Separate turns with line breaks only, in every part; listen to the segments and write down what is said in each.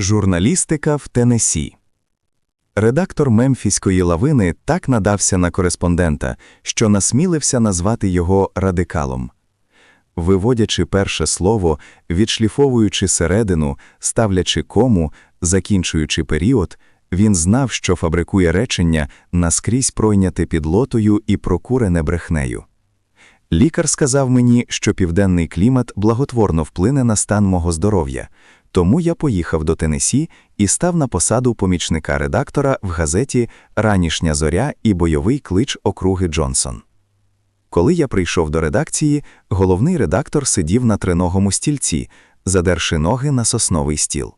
Журналістика в Теннессі. Редактор Мемфіської лавини так надався на кореспондента, що насмілився назвати його радикалом. Виводячи перше слово, відшліфовуючи середину, ставлячи кому, закінчуючи період, він знав, що фабрикує речення наскрізь пройняте підлотою і прокурене брехнею. Лікар сказав мені, що південний клімат благотворно вплине на стан мого здоров'я, тому я поїхав до Тенесі і став на посаду помічника редактора в газеті Ранішня зоря і бойовий клич округи Джонсон. Коли я прийшов до редакції, головний редактор сидів на триногому стільці, задерши ноги на сосновий стіл.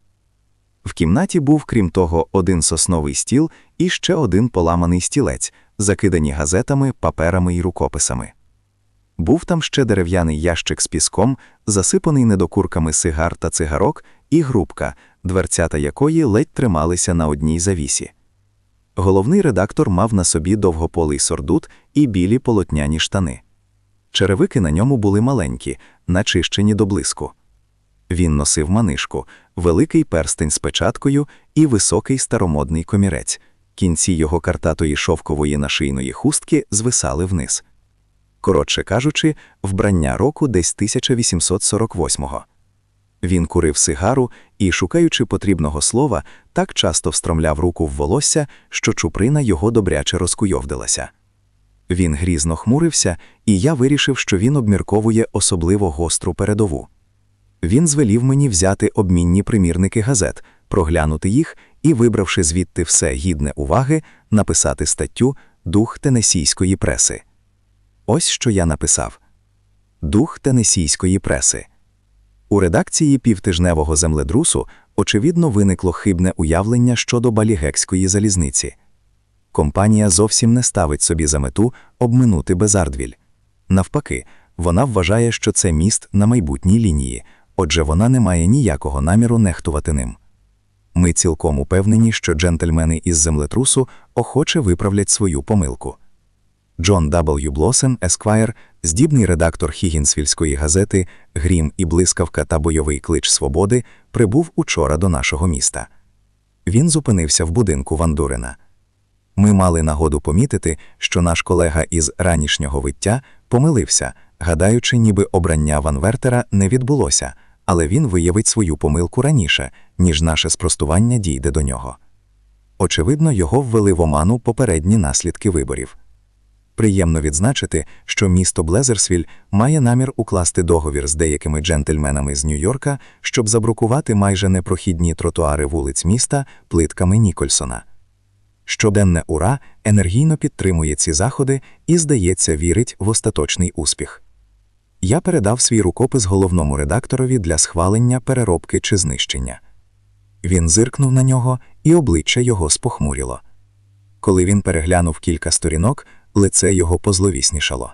В кімнаті був, крім того, один сосновий стіл і ще один поламаний стілець, закидані газетами, паперами і рукописами. Був там ще дерев'яний ящик з піском, засипаний недокурками сигар та цигарок, і грубка, дверцята якої ледь трималися на одній завісі. Головний редактор мав на собі довгополий сордут і білі полотняні штани. Черевики на ньому були маленькі, начищені до блиску. Він носив манишку, великий перстень з печаткою і високий старомодний комірець. Кінці його картатої шовкової нашийної хустки звисали вниз. Коротше кажучи, вбрання року десь 1848-го. Він курив сигару і, шукаючи потрібного слова, так часто встромляв руку в волосся, що чуприна його добряче розкуйовдилася. Він грізно хмурився, і я вирішив, що він обмірковує особливо гостру передову. Він звелів мені взяти обмінні примірники газет, проглянути їх і, вибравши звідти все гідне уваги, написати статтю Дух тенесійської преси. Ось що я написав: Дух тенесійської преси. У редакції півтижневого земледрусу очевидно виникло хибне уявлення щодо балігекської залізниці. Компанія зовсім не ставить собі за мету обминути Безардвіль. Навпаки, вона вважає, що це міст на майбутній лінії, отже, вона не має ніякого наміру нехтувати ним. Ми цілком упевнені, що джентльмени із землетрусу охоче виправлять свою помилку. Джон W. Блосем, Есквайр, здібний редактор Хігінсвільської газети Грім і блискавка та бойовий клич свободи, прибув учора до нашого міста. Він зупинився в будинку Вандурина. Ми мали нагоду помітити, що наш колега із ранішнього виття помилився, гадаючи, ніби обрання Ван Вертера не відбулося, але він виявить свою помилку раніше, ніж наше спростування дійде до нього. Очевидно, його ввели в оману попередні наслідки виборів. Приємно відзначити, що місто Блезерсвіль має намір укласти договір з деякими джентльменами з Нью-Йорка, щоб забрукувати майже непрохідні тротуари вулиць міста плитками Нікольсона. Щоденне ура енергійно підтримує ці заходи і, здається, вірить в остаточний успіх. Я передав свій рукопис головному редакторові для схвалення, переробки чи знищення. Він зиркнув на нього, і обличчя його спохмуріло. Коли він переглянув кілька сторінок, лице його позловіснішало.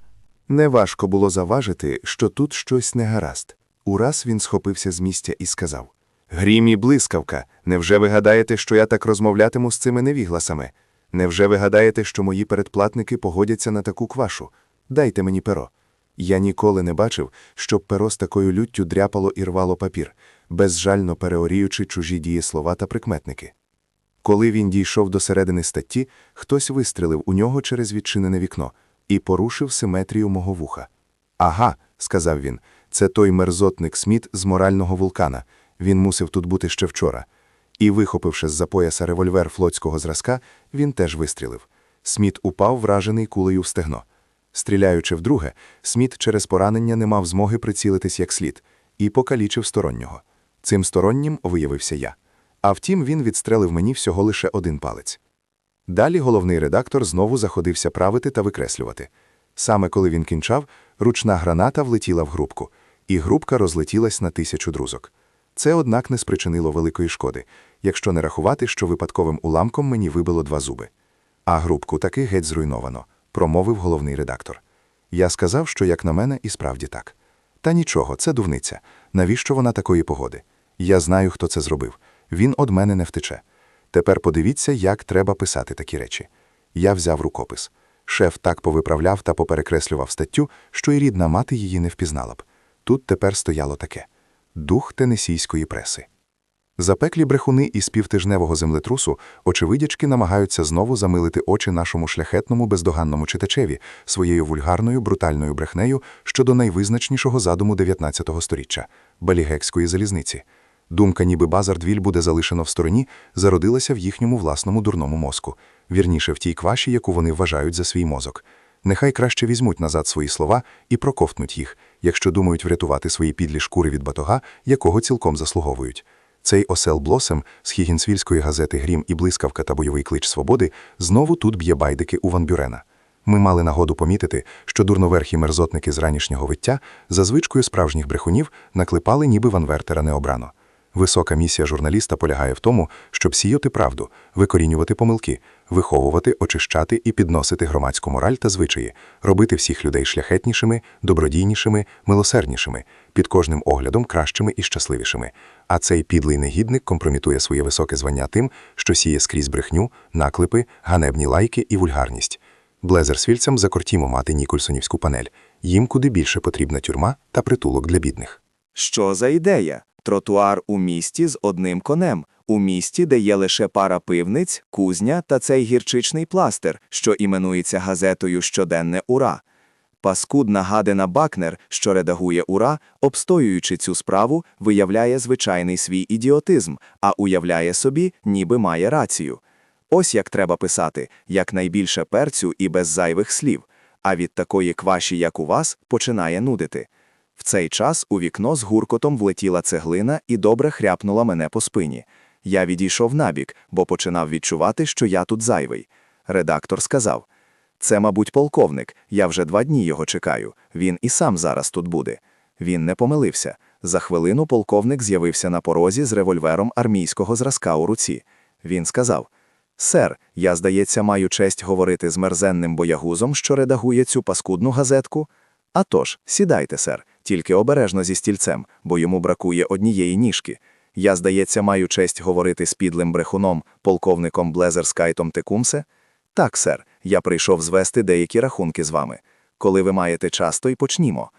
Неважко було заважити, що тут щось не гаразд. Ураз він схопився з місця і сказав: Грім і блискавка, невже ви гадаєте, що я так розмовлятиму з цими невігласами? Невже ви гадаєте, що мої передплатники погодяться на таку квашу? Дайте мені перо. Я ніколи не бачив, щоб перо з такою люттю дряпало і рвало папір, безжально переоріючи чужі дієслова та прикметники. Коли він дійшов до середини статті, хтось вистрелив у нього через відчинене вікно і порушив симетрію мого вуха. Ага, сказав він, це той мерзотник Сміт з морального вулкана. Він мусив тут бути ще вчора. І, вихопивши з-за пояса револьвер флотського зразка, він теж вистрілив. Сміт упав, вражений кулею в стегно. Стріляючи вдруге, Сміт через поранення не мав змоги прицілитись як слід і покалічив стороннього. Цим стороннім виявився я. А втім, він відстрелив мені всього лише один палець. Далі головний редактор знову заходився правити та викреслювати. Саме коли він кінчав, ручна граната влетіла в грубку, і грубка розлетілась на тисячу друзок. Це, однак, не спричинило великої шкоди, якщо не рахувати, що випадковим уламком мені вибило два зуби. А грубку таки геть зруйновано, промовив головний редактор. Я сказав, що, як на мене, і справді так. Та нічого, це дувниця. Навіщо вона такої погоди? Я знаю, хто це зробив. Він од мене не втече. Тепер подивіться, як треба писати такі речі. Я взяв рукопис. Шеф так повиправляв та поперекреслював статтю, що й рідна мати її не впізнала б. Тут тепер стояло таке дух тенесійської преси. Запеклі брехуни із півтижневого землетрусу, очевидячки, намагаються знову замилити очі нашому шляхетному бездоганному читачеві своєю вульгарною брутальною брехнею щодо найвизначнішого задуму 19 сторіччя – Балігекської залізниці. Думка, ніби Базардвіль буде залишено в стороні, зародилася в їхньому власному дурному мозку, вірніше в тій кваші, яку вони вважають за свій мозок. Нехай краще візьмуть назад свої слова і проковтнуть їх, якщо думають врятувати свої підлі шкури від батога, якого цілком заслуговують. Цей осел Блосем з хігінсвільської газети Грім і блискавка та бойовий клич свободи знову тут б'є байдики у Ван Бюрена. Ми мали нагоду помітити, що дурноверхі мерзотники з ранішнього виття за звичкою справжніх брехунів наклепали ніби Ван Вертера необрано. Висока місія журналіста полягає в тому, щоб сіяти правду, викорінювати помилки, виховувати, очищати і підносити громадську мораль та звичаї, робити всіх людей шляхетнішими, добродійнішими, милосерднішими, під кожним оглядом кращими і щасливішими. А цей підлий негідник компрометує своє високе звання тим, що сіє скрізь брехню, наклепи, ганебні лайки і вульгарність. Блезерсвільцям закортімо мати Нікольсонівську панель. Їм куди більше потрібна тюрма та притулок для бідних.
Що за ідея? Тротуар у місті з одним конем, у місті, де є лише пара пивниць, кузня та цей гірчичний пластир, що іменується газетою Щоденне Ура. Паскудна гадина Бакнер, що редагує Ура, обстоюючи цю справу, виявляє звичайний свій ідіотизм, а уявляє собі, ніби має рацію. Ось як треба писати, якнайбільше перцю і без зайвих слів, а від такої кваші, як у вас, починає нудити. В цей час у вікно з гуркотом влетіла цеглина і добре хряпнула мене по спині. Я відійшов набік, бо починав відчувати, що я тут зайвий. Редактор сказав: Це, мабуть, полковник, я вже два дні його чекаю. Він і сам зараз тут буде. Він не помилився. За хвилину полковник з'явився на порозі з револьвером армійського зразка у руці. Він сказав: Сер, я, здається, маю честь говорити з мерзенним боягузом, що редагує цю паскудну газетку. А тож, сідайте, сер, тільки обережно зі стільцем, бо йому бракує однієї ніжки. Я, здається, маю честь говорити з підлим брехуном, полковником Блезерскайтом Текумсе? Так, сер, я прийшов звести деякі рахунки з вами. Коли ви маєте час, то й почнімо.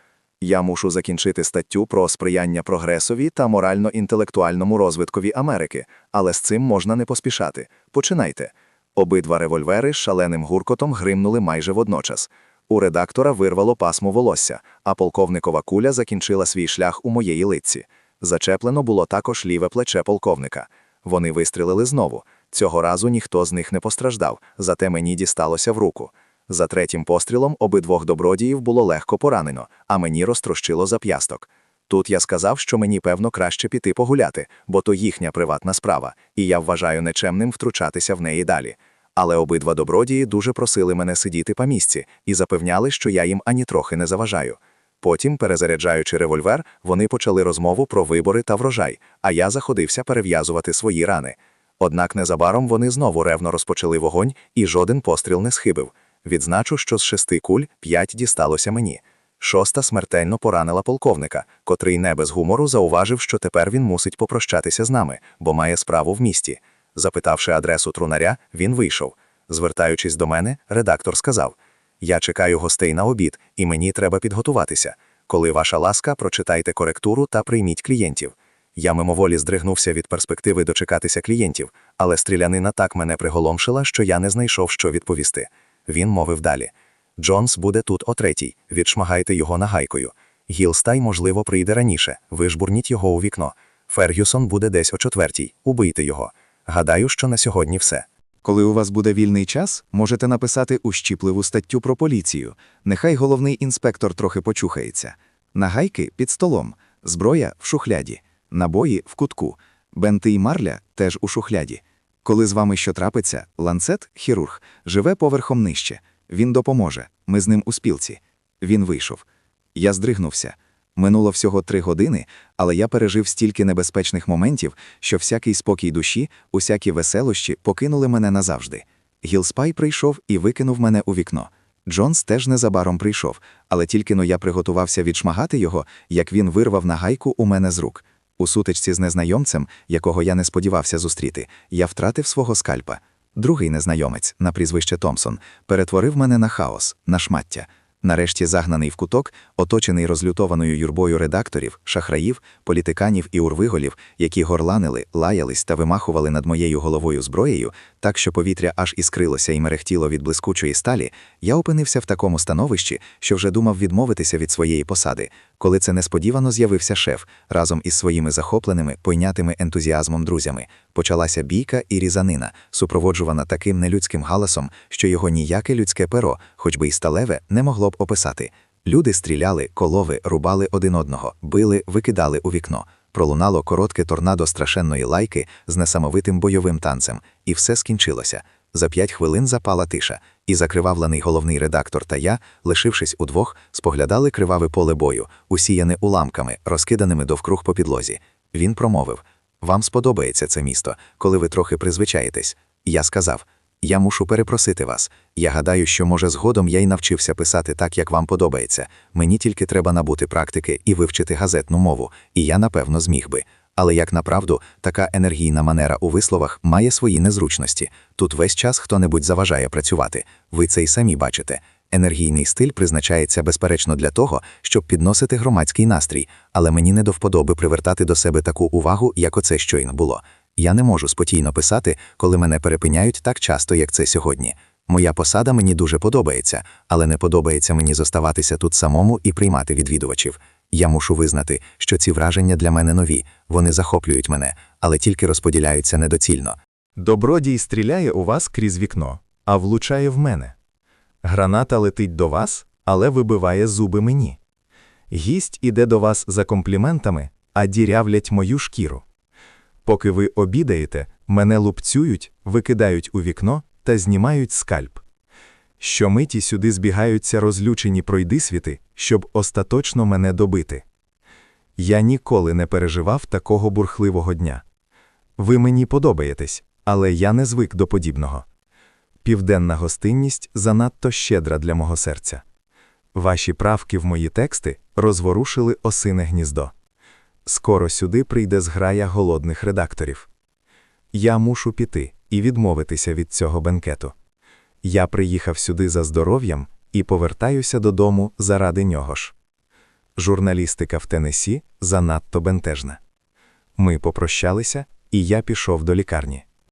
Я мушу закінчити статтю про сприяння прогресові та морально-інтелектуальному розвиткові Америки, але з цим можна не поспішати. Починайте. Обидва револьвери з шаленим гуркотом гримнули майже водночас. У редактора вирвало пасмо волосся, а полковникова куля закінчила свій шлях у моєї лиці. Зачеплено було також ліве плече полковника. Вони вистрілили знову. Цього разу ніхто з них не постраждав, зате мені дісталося в руку. За третім пострілом обидвох добродіїв було легко поранено, а мені розтрощило зап'ясток. Тут я сказав, що мені, певно, краще піти погуляти, бо то їхня приватна справа, і я вважаю нечемним втручатися в неї далі. Але обидва добродії дуже просили мене сидіти по місці і запевняли, що я їм ані трохи не заважаю. Потім, перезаряджаючи револьвер, вони почали розмову про вибори та врожай, а я заходився перев'язувати свої рани. Однак незабаром вони знову ревно розпочали вогонь, і жоден постріл не схибив. Відзначу, що з шести куль п'ять дісталося мені. Шоста смертельно поранила полковника, котрий не без гумору зауважив, що тепер він мусить попрощатися з нами, бо має справу в місті. Запитавши адресу трунаря, він вийшов. Звертаючись до мене, редактор сказав: Я чекаю гостей на обід, і мені треба підготуватися. Коли ваша ласка, прочитайте коректуру та прийміть клієнтів. Я мимоволі здригнувся від перспективи дочекатися клієнтів, але стрілянина так мене приголомшила, що я не знайшов, що відповісти. Він мовив далі: Джонс буде тут о третій, відшмагайте його нагайкою. Гілстай, можливо, прийде раніше, вижбурніть його у вікно. Фергюсон буде десь о четвертій, убийте його. Гадаю, що на сьогодні все.
Коли у вас буде вільний час, можете написати ущіпливу статтю про поліцію. Нехай головний інспектор трохи почухається. Нагайки під столом, зброя в шухляді, набої в кутку, бенти й марля теж у шухляді. Коли з вами що трапиться, ланцет, хірург, живе поверхом нижче. Він допоможе. Ми з ним у спілці. Він вийшов. Я здригнувся. Минуло всього три години, але я пережив стільки небезпечних моментів, що всякий спокій душі, усякі веселощі покинули мене назавжди. Гілспай прийшов і викинув мене у вікно. Джонс теж незабаром прийшов, але тільки но я приготувався відшмагати його, як він вирвав нагайку у мене з рук. У сутичці з незнайомцем, якого я не сподівався зустріти, я втратив свого скальпа. Другий незнайомець, на прізвище Томпсон, перетворив мене на хаос, на шмаття. Нарешті загнаний в куток, оточений розлютованою юрбою редакторів, шахраїв, політиканів і урвиголів, які горланили, лаялись та вимахували над моєю головою зброєю, так що повітря аж іскрилося і мерехтіло від блискучої сталі, я опинився в такому становищі, що вже думав відмовитися від своєї посади, коли це несподівано з'явився шеф разом із своїми захопленими, пойнятими ентузіазмом друзями. Почалася бійка і різанина, супроводжувана таким нелюдським галасом, що його ніяке людське перо, хоч би й сталеве, не могло б описати. Люди стріляли, колови, рубали один одного, били, викидали у вікно. Пролунало коротке торнадо страшенної лайки з несамовитим бойовим танцем, і все скінчилося. За п'ять хвилин запала тиша, і закривавлений головний редактор та я, лишившись удвох, споглядали криваве поле бою, усіяне уламками, розкиданими довкруг по підлозі. Він промовив: Вам сподобається це місто, коли ви трохи призвичаєтесь. Я сказав: Я мушу перепросити вас. Я гадаю, що, може, згодом я й навчився писати так, як вам подобається. Мені тільки треба набути практики і вивчити газетну мову, і я, напевно, зміг би. Але як направду, така енергійна манера у висловах має свої незручності. Тут весь час хто-небудь заважає працювати. Ви це й самі бачите. Енергійний стиль призначається безперечно для того, щоб підносити громадський настрій, але мені не до вподоби привертати до себе таку увагу, як оце щойно було. Я не можу спокійно писати, коли мене перепиняють так часто, як це сьогодні. Моя посада мені дуже подобається, але не подобається мені зоставатися тут самому і приймати відвідувачів. Я мушу визнати, що ці враження для мене нові, вони захоплюють мене, але тільки розподіляються недоцільно.
Добродій стріляє у вас крізь вікно, а влучає в мене. Граната летить до вас, але вибиває зуби мені. Гість іде до вас за компліментами, а дірявлять мою шкіру. Поки ви обідаєте, мене лупцюють, викидають у вікно та знімають скальп. Щомиті сюди збігаються розлючені пройдисвіти, щоб остаточно мене добити. Я ніколи не переживав такого бурхливого дня. Ви мені подобаєтесь, але я не звик до подібного. Південна гостинність занадто щедра для мого серця. Ваші правки в мої тексти розворушили осине гніздо. Скоро сюди прийде зграя голодних редакторів. Я мушу піти і відмовитися від цього бенкету. Я приїхав сюди за здоров'ям і повертаюся додому заради нього ж. Журналістика в Тенесі занадто бентежна. Ми попрощалися, і я пішов до лікарні.